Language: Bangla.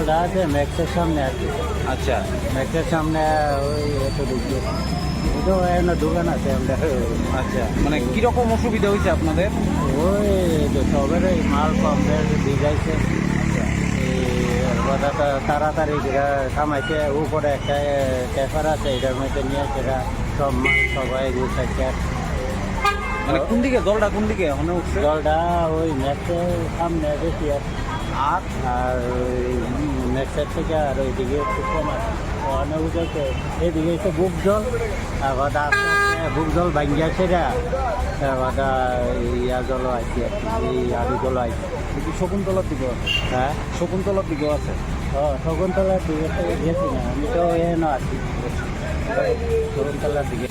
ম্যাক্সে ম্যাক্সের সামনে আর কি আচ্ছা। ম্যাক্সের সামনে ওই একটু ঢুকবে একটা দোকান আছে আমরা আচ্ছা মানে কীরকম অসুবিধা হয়েছে আপনাদের? ওই সবের ওই মাল কম ভিজাইছে এই কথা তা- তাড়াতাড়ি যেটা কামাইছে উপরে একটা আছে এটার মধ্যে নিয়ে সেটা সব মাল সবাই গুছাইছে মানে কোন দিকে জলটা কোন দিকে? জলটা ওই ম্যাক্সের সামনে বেশি আর? আর ওই ম্যাক্সের থেকে আর ওইদিকে একটু কম আছে। অনেক উঠেছে এদিকে এসে বুক জল আর আস্তে আস্তে বুক জল ভাঙ্গিয়া সেটা কথা ইয়া জল আছে এই আলু জল আছে। কি শকুন্তলার দিকেও আছে। হ্যাঁ? শকুন্তলার দিকেও আছে? ও শকুন্তলার দিকে গেছি না আমি তো এনে আছি। শকুন্তলার দিকে।